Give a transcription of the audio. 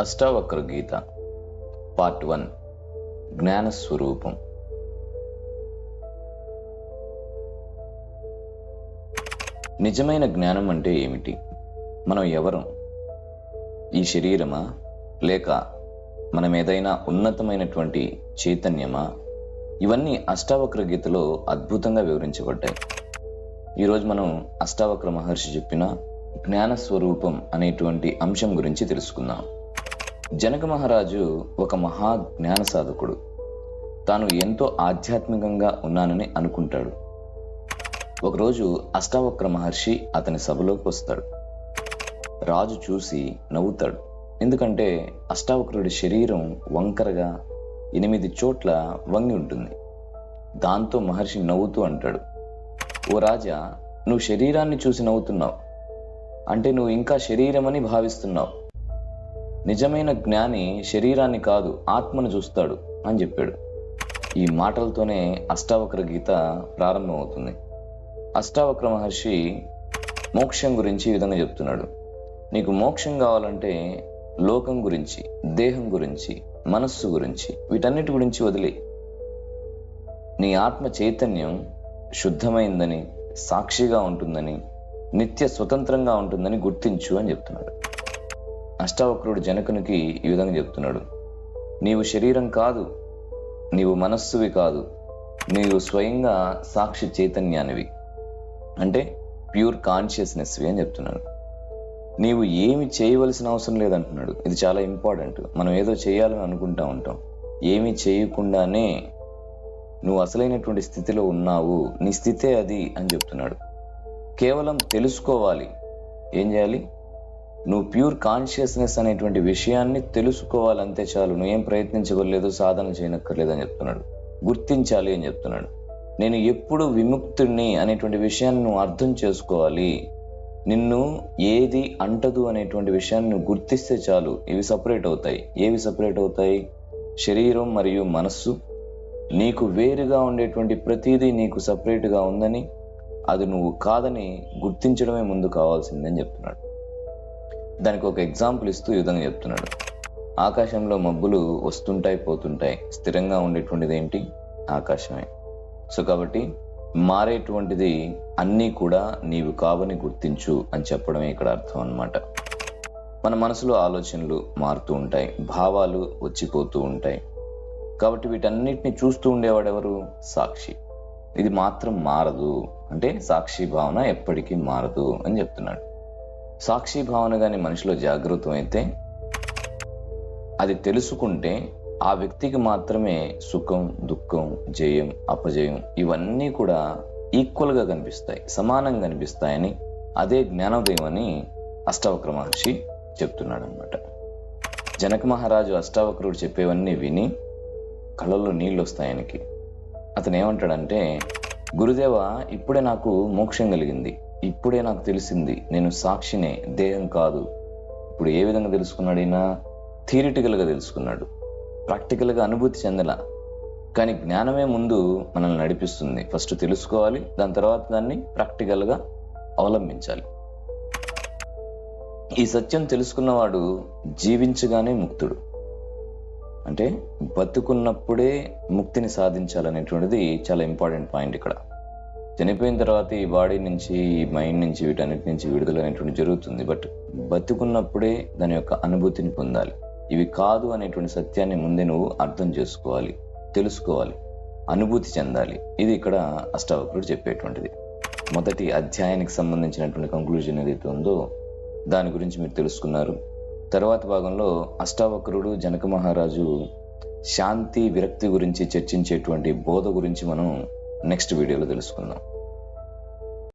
Ashtavakra Gita part one జ్ఞానస్వరూపం. నిజమైన జ్ఞానం అంటే ఏమిటి? మనం ఎవరం? ఈ శరీరమా? లేక మనం ఏదైనా ఉన్నతమైనటువంటి చైతన్యమా? ఇవన్నీ అష్టావక్ర గీతలో అద్భుతంగా వివరించబడ్డాయి. ఈరోజు మనం అష్టావక్ర మహర్షి చెప్పిన జ్ఞాన స్వరూపం అనేటువంటి అంశం గురించి తెలుసుకుందాం. జనక మహారాజు ఒక మహా జ్ఞాన సాధకుడు. తాను ఎంతో ఆధ్యాత్మికంగా ఉన్నానని అనుకుంటాడు. ఒకరోజు అష్టావక్ర మహర్షి అతని సభలోకి వస్తాడు. రాజు చూసి నవ్వుతాడు. ఎందుకంటే అష్టావక్రుడి శరీరం వంకరగా ఎనిమిది చోట్ల వంగి ఉంటుంది. దాంతో మహర్షి నవ్వుతూ అంటాడు. ఓ రాజా నువ్వు శరీరాన్ని చూసి నవ్వుతున్నావు. అంటే నువ్వు ఇంకా శరీరమని భావిస్తున్నావు. నిజమైన జ్ఞాని శరీరాన్ని కాదు ఆత్మను చూస్తాడు అని చెప్పాడు. ఈ మాటలతోనే అష్టావక్ర గీత ప్రారంభమవుతుంది. అష్టావక్ర మహర్షి మోక్షం గురించి ఈ విధంగా చెప్తున్నాడు. నీకు మోక్షం కావాలంటే లోకం గురించి దేహం గురించి మనస్సు గురించి వీటన్నిటి గురించి వదిలే. నీ ఆత్మ చైతన్యం శుద్ధమైందని సాక్షిగా ఉంటుందని నిత్య స్వతంత్రంగా ఉంటుందని గుర్తించు అని చెప్తున్నాడు. అష్టావక్రుడు జనకునికి ఈ విధంగా చెప్తున్నాడు. నీవు శరీరం కాదు నీవు మనస్సువి కాదు నీవు స్వయంగా సాక్షి చైతన్యానివి. అంటే ప్యూర్ కాన్షియస్నెస్వి అని చెప్తున్నాడు. నీవు ఏమి చేయవలసిన అవసరం లేదంటున్నాడు. ఇది చాలా ఇంపార్టెంట్. మనం ఏదో చేయాలని అనుకుంటా ఉంటాం. ఏమి చేయకుండానే నువ్వు అసలైనటువంటి స్థితిలో ఉన్నావు. నీ స్థితే అది అని చెప్తున్నాడు. కేవలం తెలుసుకోవాలి. ఏం చేయాలి? నువ్వు ప్యూర్ కాన్షియస్నెస్ అనేటువంటి విషయాన్ని తెలుసుకోవాలంతే చాలు. నువ్వేం ప్రయత్నించగలేదు సాధన చేయనక్కర్లేదు అని చెప్తున్నాడు. గుర్తించాలి అని చెప్తున్నాడు. నేను ఎప్పుడు విముక్తుడిని అనేటువంటి విషయాన్ని నువ్వు అర్థం చేసుకోవాలి. నిన్ను ఏది అంటదు అనేటువంటి విషయాన్ని నువ్వు గుర్తిస్తే చాలు. ఇవి సపరేట్ అవుతాయి. ఏవి సపరేట్ అవుతాయి? శరీరం మరియు మనస్సు. నీకు వేరుగా ఉండేటువంటి ప్రతిదీ నీకు సపరేట్గా ఉందని అది నువ్వు కాదని గుర్తించడమే ముందు కావాల్సిందని చెప్తున్నాడు. దానికి ఒక ఎగ్జాంపుల్ ఇస్తూ ఈ విధంగా చెప్తున్నాడు. ఆకాశంలో మబ్బులు వస్తుంటాయి పోతుంటాయి. స్థిరంగా ఉండేటువంటిది ఏంటి? ఆకాశమే. సో కాబట్టి మారేటువంటిది అన్నీ కూడా నీవు కావని గుర్తించు అని చెప్పడమే ఇక్కడ అర్థం అన్నమాట. మన మనసులో ఆలోచనలు మారుతూ ఉంటాయి భావాలు వచ్చిపోతూ ఉంటాయి. కాబట్టి వీటన్నిటిని చూస్తూ ఉండేవాడు ఎవరు? సాక్షి. ఇది మాత్రం మారదు. అంటే సాక్షి భావన ఎప్పటికీ మారదు అని చెప్తున్నాడు. సాక్షి భావన కానీ మనిషిలో జాగృతం అయితే అది తెలుసుకుంటే ఆ వ్యక్తికి మాత్రమే సుఖం దుఃఖం జయం అపజయం ఇవన్నీ కూడా ఈక్వల్గా కనిపిస్తాయి సమానంగా కనిపిస్తాయని అదే జ్ఞానోదయం అని అష్టావక్ర మహర్షి చెప్తున్నాడు అనమాట జనక మహారాజు అష్టావక్రుడు చెప్పేవన్నీ విని కళ్ళల్లో నీళ్ళు వస్తాయి ఆయనకి అతను ఏమంటాడంటే గురుదేవ ఇప్పుడే నాకు మోక్షం కలిగింది. ఇప్పుడే నాకు తెలిసింది నేను సాక్షినే దేహం కాదు. ఇప్పుడు ఏ విధంగా తెలుసుకున్నాడు ఈయన థియరిటికల్గా తెలుసుకున్నాడు. ప్రాక్టికల్గా అనుభూతి చెందల. కానీ జ్ఞానమే ముందు మనల్ని నడిపిస్తుంది. ఫస్ట్ తెలుసుకోవాలి దాని తర్వాత దాన్ని ప్రాక్టికల్గా అవలంబించాలి. ఈ సత్యం తెలుసుకున్నవాడు జీవించగానే ముక్తుడు. అంటే బతుకున్నప్పుడే ముక్తిని సాధించాలనేటువంటిది చాలా ఇంపార్టెంట్ పాయింట్ ఇక్కడ. చనిపోయిన తర్వాత ఈ బాడీ నుంచి ఈ మైండ్ నుంచి వీటన్నిటి నుంచి విడుదల అనేటువంటి జరుగుతుంది. బట్ బతుకున్నప్పుడే దాని యొక్క అనుభూతిని పొందాలి. ఇవి కాదు అనేటువంటి సత్యాన్ని ముందే నువ్వు అర్థం చేసుకోవాలి తెలుసుకోవాలి అనుభూతి చెందాలి. ఇది ఇక్కడ అష్టావక్రుడు చెప్పేటువంటిది. మొదటి అధ్యాయానికి సంబంధించినటువంటి కంక్లూజన్ ఏదైతే ఉందో దాని గురించి మీరు తెలుసుకున్నారు. తర్వాత భాగంలో అష్టావక్రుడు జనక మహారాజు శాంతి విరక్తి గురించి చర్చించేటువంటి బోధ గురించి మనం నెక్స్ట్ వీడియోలో తెలుసుకుందాం